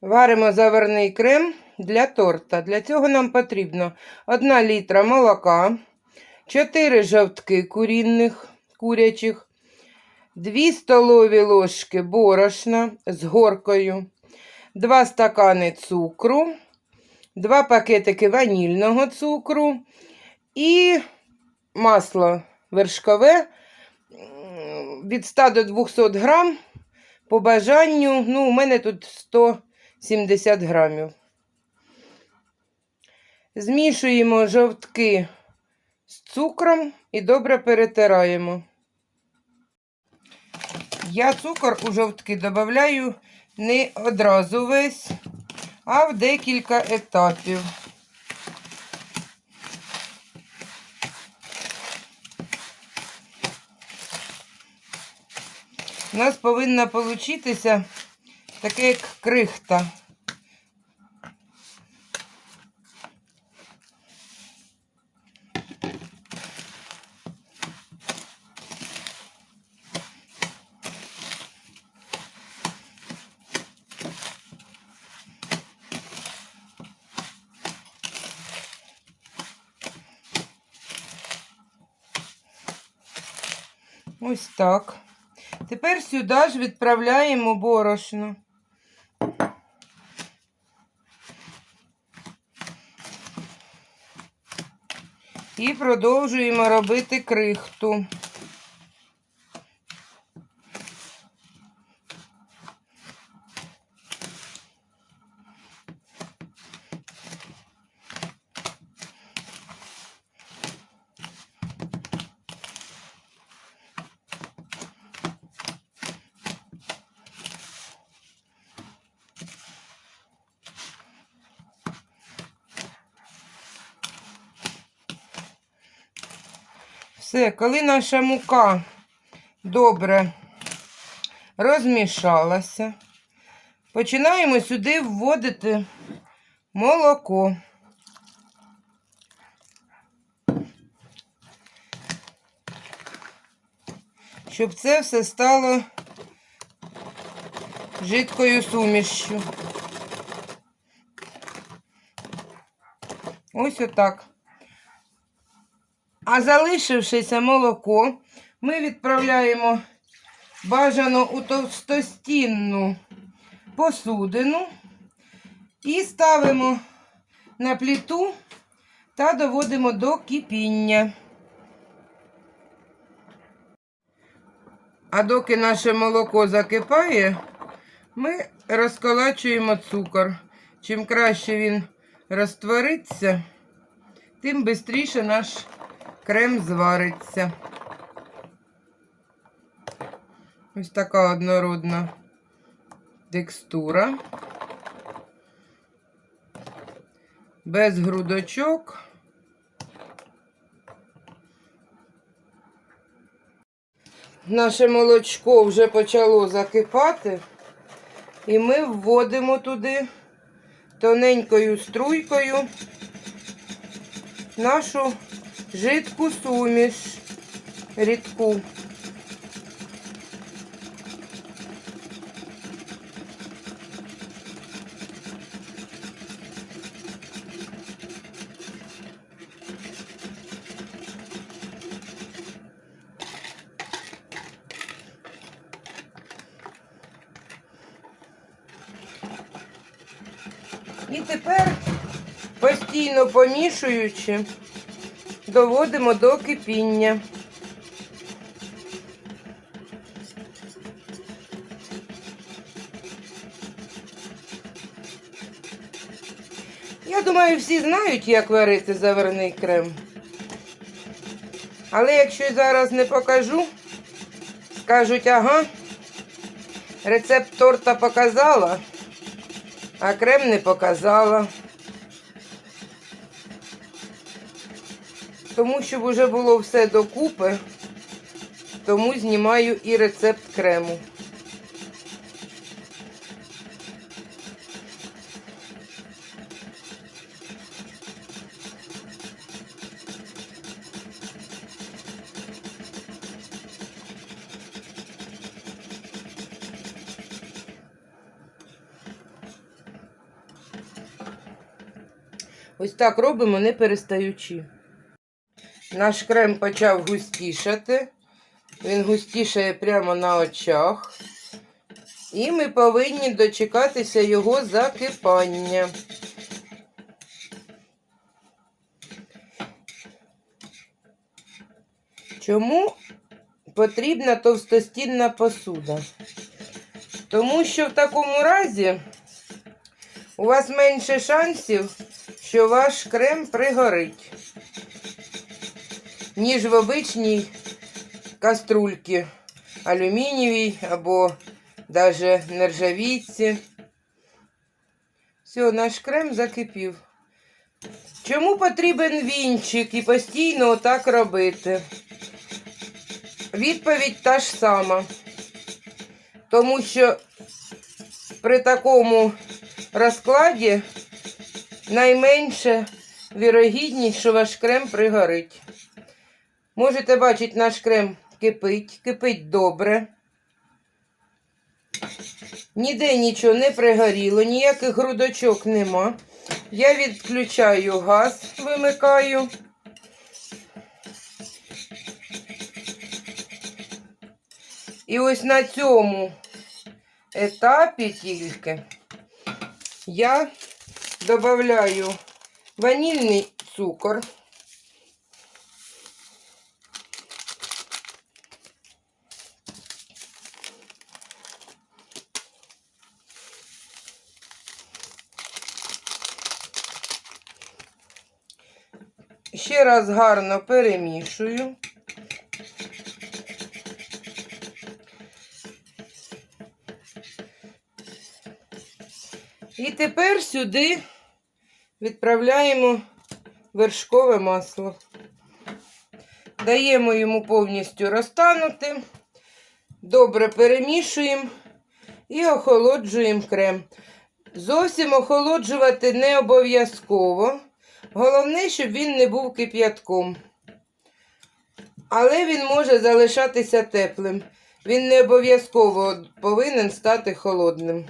Варимо заварний крем для торта. Для цього нам потрібно 1 літра молока, 4 жовтки курінних, курячих, 2 столові ложки борошна з горкою, 2 стакани цукру, 2 пакетики ванільного цукру і масло вершкове від 100 до 200 грам. По бажанню, ну, у мене тут 170 грамів. Змішуємо жовтки з цукром і добре перетираємо. Я цукор у жовтки додаю не одразу весь, а в декілька етапів. У нас повинна получитися таке як крихта. Ось так. Тепер сюди ж відправляємо борошно. І продовжуємо робити крихту. Все, коли наша мука добре розмішалася, починаємо сюди вводити молоко. Щоб це все стало жидкою сумішчю. Ось отак. А залишившеся молоко ми відправляємо бажано у товстостінну посудину і ставимо на плиту та доводимо до кипіння. А доки наше молоко закипає, ми розколачуємо цукор. Чим краще він розтвориться, тим швидше наш крем звариться. Ось така однородна текстура. Без грудочок. Наше молочко вже почало закипати, і ми вводимо туди тоненькою струйкою нашу жидку суміш рідку. І тепер постійно помішуючи, доводимо до кипіння. Я думаю, всі знають, як варити заварний крем. Але якщо зараз не покажу, скажуть, ага, рецепт торта показала, а крем не показала. Тому щоб вже було все докупи, тому знімаю і рецепт крему. Ось так робимо, не перестаючи. Наш крем почав густішати. Він густішає прямо на очах. І ми повинні дочекатися його закипання. Чому потрібна товстостінна посуда? Тому що в такому разі у вас менше шансів, що ваш крем пригорить, ніж в обичній каструльці алюмінієвій або навіть нержавійці. Все, наш крем закипів. Чому потрібен вінчик і постійно отак робити? Відповідь та ж сама. Тому що при такому розкладі найменше вірогідність, що ваш крем пригорить. Можете бачити, наш крем кипить, кипить добре. Ніде нічого не пригоріло, ніяких грудочок нема. Я відключаю газ, вимикаю. І ось на цьому етапі тільки я додаю ванільний цукор. Ще раз гарно перемішую. І тепер сюди відправляємо вершкове масло. Даємо йому повністю розтанути, добре перемішуємо і охолоджуємо крем. Зовсім охолоджувати не обов'язково. Головне, щоб він не був кип'ятком. Але він може залишатися теплим. Він не обов'язково повинен стати холодним.